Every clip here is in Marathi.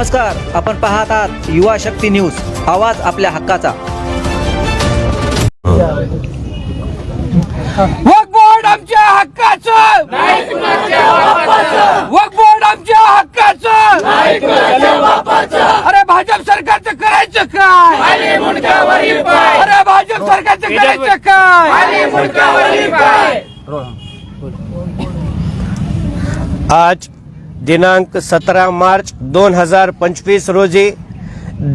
नमस्कार आपण पाहत आहात युवा शक्ती न्यूज आवाज आपल्या हक्काचा. वक बोर्ड आमच्या हक्काचं. बोर्ड आमच्या हक्काचं. अरे भाजप सरकारचं करायचं काय? अरे भाजप सरकारचं करायचं काय? आज दिनांक सतरा मार्च दोन हजार पंचवीस रोजी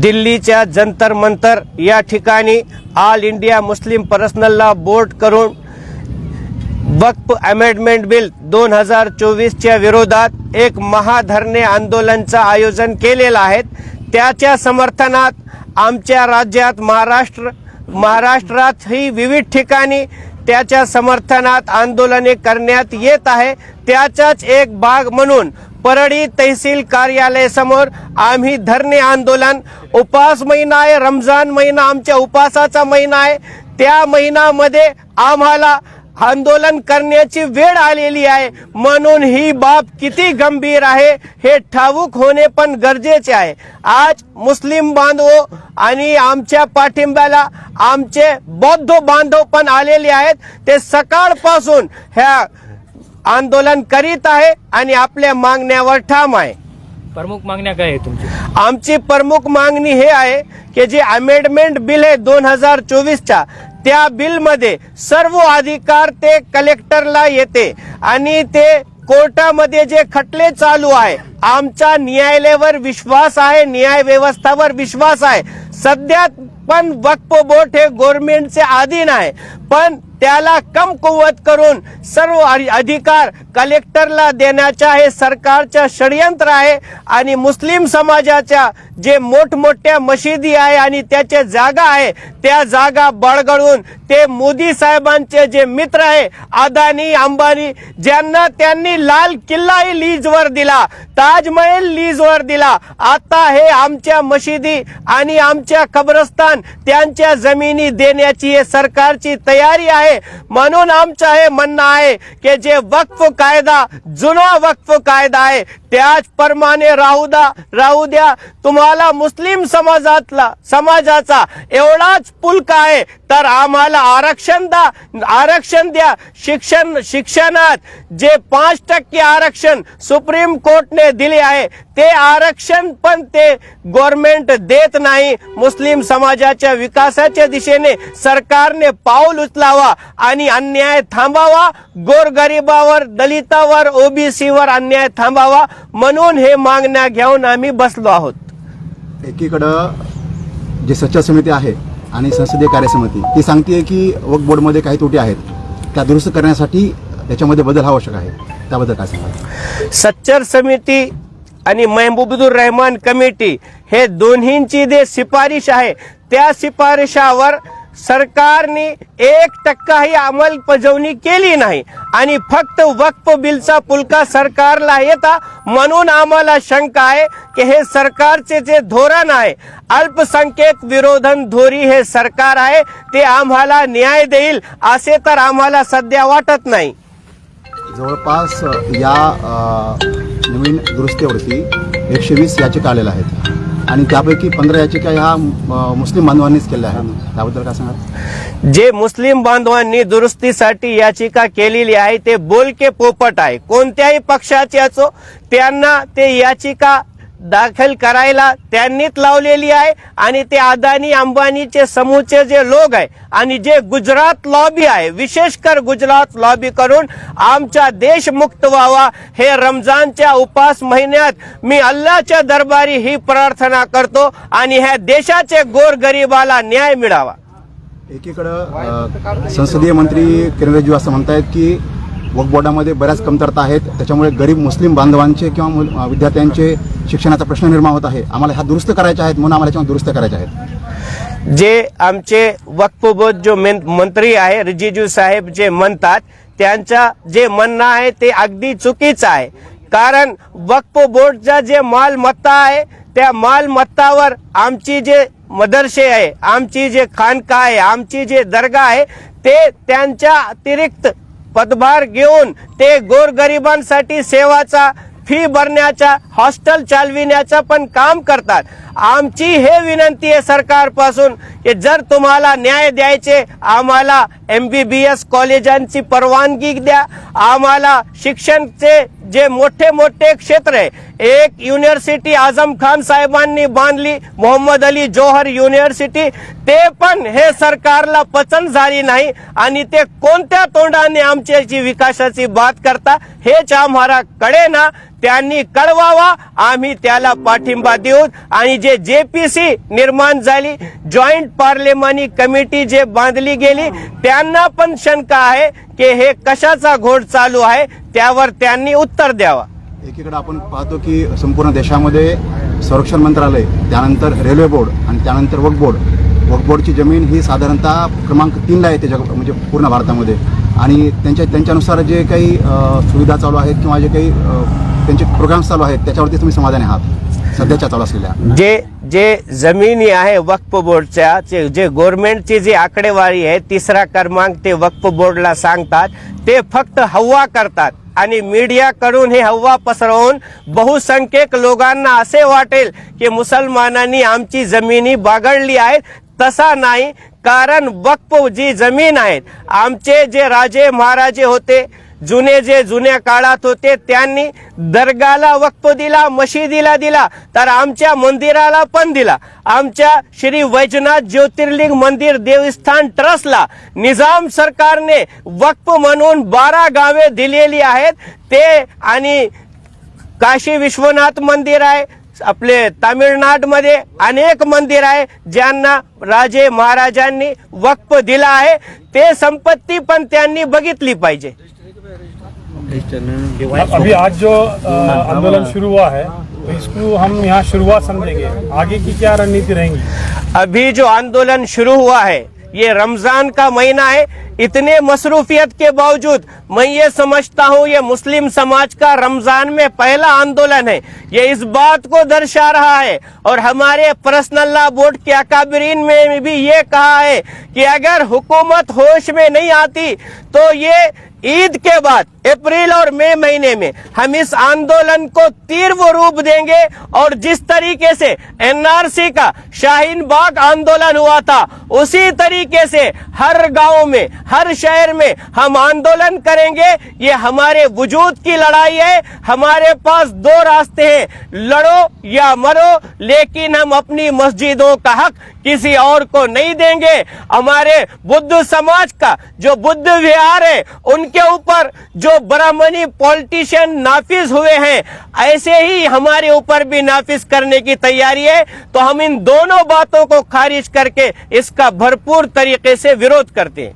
दिल्लीच्या जंतर मंतर या ठिकाणी ऑल इंडिया मुस्लिम पर्सनलला बोर्ड करून वक्फ अमेंडमेंट बिल दोन हजार चोवीसच्या विरोधात एक महाधरणे आंदोलनचं आयोजन केलेलं आहे. त्याच्या समर्थनात आमच्या राज्यात महाराष्ट्र महाराष्ट्रातही विविध ठिकाणी त्याच्या समर्थनात आंदोलने करण्यात येत आहे. त्याचाच एक भाग म्हणून परळी तहसील कार्यालयासमोर आम्ही धरणे आंदोलन. उपास महिना आहे रमजान महिना आमच्या उपासाचा महिना आहे. त्या महिन्यामध्ये आम्हाला आंदोलन करण्याची वेळ आलेली आहे. म्हणून ही बाब किती गंभीर आहे हे ठाऊक होणे पण गरजेचे आहे. आज मुस्लिम बांधव आणि आमच्या पाठिंब्याला आमचे बौद्ध बांधव पण आलेले आहेत. ते सकाळपासून ह्या आंदोलन करीत आहे आणि आपल्या मागण्यावर ठाम आहे. प्रमुख मागण्या काय आहे तुमची? आमची प्रमुख मागणी हे आहे की जे अमेंडमेंट बिल आहे दोन हजार चोवीसच्या त्या बिलमध्ये सर्व अधिकार ते कलेक्टरला येते आणि ते कोर्टामध्ये जे खटले चालू आहे आमच्या न्यायालयावर विश्वास आहे न्याय व्यवस्थावर विश्वास आहे. सध्या पण वक्फ बोर्ड हे गव्हर्नमेंटचे अधीन आहे. पण त्याला कम कुवत करून सर्व अधिकार कलेक्टरला देण्याचा हे सरकारच्या षडयंत्र आहे आणि मुस्लिम समाजाच्या जे मोठमोठ्या मशिदी आहे आणि त्याच्या जागा आहे त्या जागा बळगळून ते मोदी साहेबांचे जे मित्र आहे अदानी अंबानी ज्यांना त्यांनी लाल किल्लाही लीजवर दिला ताजमहल लीजवर दिला आता हे आमच्या मशिदी आणि आमच्या कब्रस्तान त्यांच्या जमिनी देण्याची हे सरकारची तयारी आहे. म्हणून आमचं हे म्हणणं आहे की जे वक्फ कायदा जुना वक्फ कायदा आहे त्याचप्रमाणे राहू द्या राहू द्या. तुम्हाला मुस्लिम समाजातला समाजाचा एवढाच पुलक आहे तर आम्हाला आरक्षण द्या आरक्षण द्या. शिक्षण शिक्षणात जे पाच टक्के आरक्षण सुप्रीम कोर्टने दिले आहे ते आरक्षण पण ते गव्हर्नमेंट देत नाही. मुस्लिम समाजाच्या विकासाच्या दिशेने सरकारने पाऊल उचलावा आणि अन्याय थांबावा. गोरगरिबावर दलितावर ओबीसीवर अन्याय थांबावा म्हणून हे मागण्या घेऊन आम्ही बसलो आहोत. एकीकडं जे सच्चा समिती आहे आणि संसदीय कार्यसमिती ती सांगते की वक बोर्डमध्ये काही तोटी आहेत त्या दुरुस्त करण्यासाठी त्याच्यामध्ये बदल आवश्यक आहे. त्याबद्दल काय सांगा सच्चर समिती आणि महबूबुर रहमान कमिटी हे दोन्हींची जे शिफारिश आहे त्या शिफारिशावर सरकारने एक टक्काही अंमलबजावणी केली नाही. आणि फक्त वक्फ बिलचा पुलका सरकारला येता म्हणून आम्हाला शंका आहे की हे सरकारचे जे धोरण आहे अल्पसंख्यक विरोधन धोरी हे सरकार आहे ते आम्हाला न्याय देईल असे तर आम्हाला सध्या वाटत नाही. जवळपास या नवीन दुरुस्तीवरती एकशे वीस याचिका आलेल्या आहेत. आणि त्यापैकी पंधरा याचिका ह्या मुस्लिम बांधवांनीच केल्या आहेत. त्याबद्दल काय सांगा जे मुस्लिम बांधवांनी दुरुस्तीसाठी याचिका केलेली आहे ते बोलके पोपट आहे. कोणत्याही पक्षाचे असो त्यांना ते याचिका दाखल करायला त्यांनीच लावलेली आहे आणि ते अदानी अंबानीचे समूहचे जे लोक आहे आणि जे गुजरात लॉबी आहे विशेष कर गुजरात लॉबी करून आमचा देश मुक्त व्हावा हे रमजानच्या उपास महिन्यात मी अल्लाच्या दरबारी ही प्रार्थना करतो आणि ह्या देशाचे गोरगरिबाला न्याय मिळावा. एकीकडं संसदीय मंत्री किरण रिजिजू असं म्हणतायत की वक बोर्डामध्ये बऱ्याच कमतरता आहेत. त्याच्यामुळे गरीब मुस्लिम बांधवांचे किंवा मुल- विद्यार्थ्यांचे शिक्षणाचा प्रश्न निर्माण होत आहे. आम्हाला ह्या दुरुस्त करायच्या आहेत म्हणून आम्हाला याच्यावर दुरुस्त करायच्या आहेत. जे आमचे वक्फ बोर्ड जो मेन- मंत्री आहे रिजिजू साहेब जे म्हणतात त्यांचा जे म्हणणं आहे ते अगदी चुकीचं आहे. कारण वक्फ बोर्डचा जे मालमत्ता आहे त्या मालमत्तावर आमची जे मदरसे आहे आमची जे खानका आहे आमची जे दर्गा आहे ते त्यांच्या अतिरिक्त पदभार घेऊन ते गोरगरिबांसाठी सेवाचा फी भरण्याचा हॉस्टेल चालविण्याचं पण काम करतात. आमची हे विनंती आहे सरकारपासून की जर तुम्हाला न्याय द्यायचे आम्हाला एम बी बी एस कॉलेजांची परवानगी द्या. आम्हाला शिक्षणचे जे मोठे मोठे क्षेत्र आहे. एक युनिव्हर्सिटी आझम खान साहेबांनी बांधली मोहम्मद अली जोहर युनिव्हर्सिटी ते पण हे सरकारला पचन झाली नाही आणि ते कोणत्या तोंडाने आमच्याची विकासाची बात करता हेच आम्हाला कळे ना त्यांनी कळवावा. आम्ही त्याला पाठिंबा देऊ. आणि जे जे पी सी निर्माण झाली जॉईंट पार्लेमानी कमिटी जे बांधली गेली त्यांना पण शंका आहे की हे कशाचा घोड चालू आहे त्यावर त्यांनी उत्तर द्यावा. एकीकडे आपण पाहतो की संपूर्ण देशामध्ये संरक्षण मंत्रालय त्यानंतर रेल्वे बोर्ड आणि त्यानंतर वक बोर्ड. वक बोर्डची जमीन ही साधारणतः क्रमांक तीनला येते जग म्हणजे पूर्ण भारतामध्ये. आणि त्यांच्या त्यांच्यानुसार जे काही सुविधा चालू आहेत किंवा जे काही त्यांचे प्रोग्राम्स चालू आहेत त्याच्यावरती तुम्ही समाधानी आहात सध्याच्या चालू असलेल्या. जे जे जमिनी आहे वक्फ बोर्डच्या जे जे गव्हर्नमेंटची जी आकडेवारी आहे तिसरा क्रमांक ते वक्फ बोर्डला सांगतात. ते फक्त हव्वा करतात आणि मीडियाकडून हे हव्वा पसरवून बहुसंख्यक लोकांना असे वाटेल की मुसलमानांनी आमची जमिनी बागडली आहेत तसा नाही कारण वक्फ जी जमीन आहेत. आमचे जे राजे महाराजे होते जुने जे जुन्या काळात होते त्यांनी दर्गाला वक्फ दिला मशिदीला दिला तर आमच्या मंदिराला पण दिला. आमच्या श्री वैजनाथ ज्योतिर्लिंग मंदिर देवस्थान ट्रस्टला निजाम सरकारने वक्फ म्हणून बारा गावे दिलेली आहेत. ते आणि काशी विश्वनाथ मंदिर आहे आपले तामिळनाडमध्ये अनेक मंदिर आहे ज्यांना राजे महाराजांनी वक्फ दिला आहे. ते संपत्ती पण त्यांनी बघितली पाहिजे. अभी आज जो आंदोलन शुरू हुआ है तो इसको हम यहाँ शुरुआत समझेंगे। आगे की क्या रणनीति रहेंगी? अभी जो आंदोलन शुरू हुआ है ये रमजान का महीना है इतने मसरूफियत के बावजूद मैं ये समझता हूँ ये मुस्लिम समाज का रमजान में पहला आंदोलन है ये इस बात को दर्शा रहा है और हमारे पर्सनल बोर्ड के अकाबरीन में भी ये कहा है कि अगर हुकूमत होश में नहीं आती तो ये ईद के बाद अप्रैल और मई महीने में हम इस आंदोलन को तीव्र रूप देंगे और जिस तरीके से एनआरसी का शाहीन बाग आंदोलन हुआ था उसी तरीके से हर गांव में हर शहर में हम आंदोलन करेंगे ये हमारे वजूद की लड़ाई है हमारे पास दो रास्ते हैं लड़ो या मरो लेकिन हम अपनी मस्जिदों का हक किसी और को नहीं देंगे हमारे बुद्ध समाज का जो बुद्ध विहार है उनके ऊपर जो ब्राह्मणी पॉलिटिशियन नाफिज हुए हैं ऐसे ही हमारे برامنی پولٹیشن نافذ ہوئے ہیں۔ ایسے ہی ہمارے اوپر بھی نافذ کرنے کی تیاری ہے۔ تو ہم ان دونوں باتوں کو خارج کر کے اس کا بھرپور طریقے سے ویروت کرتے ہیں۔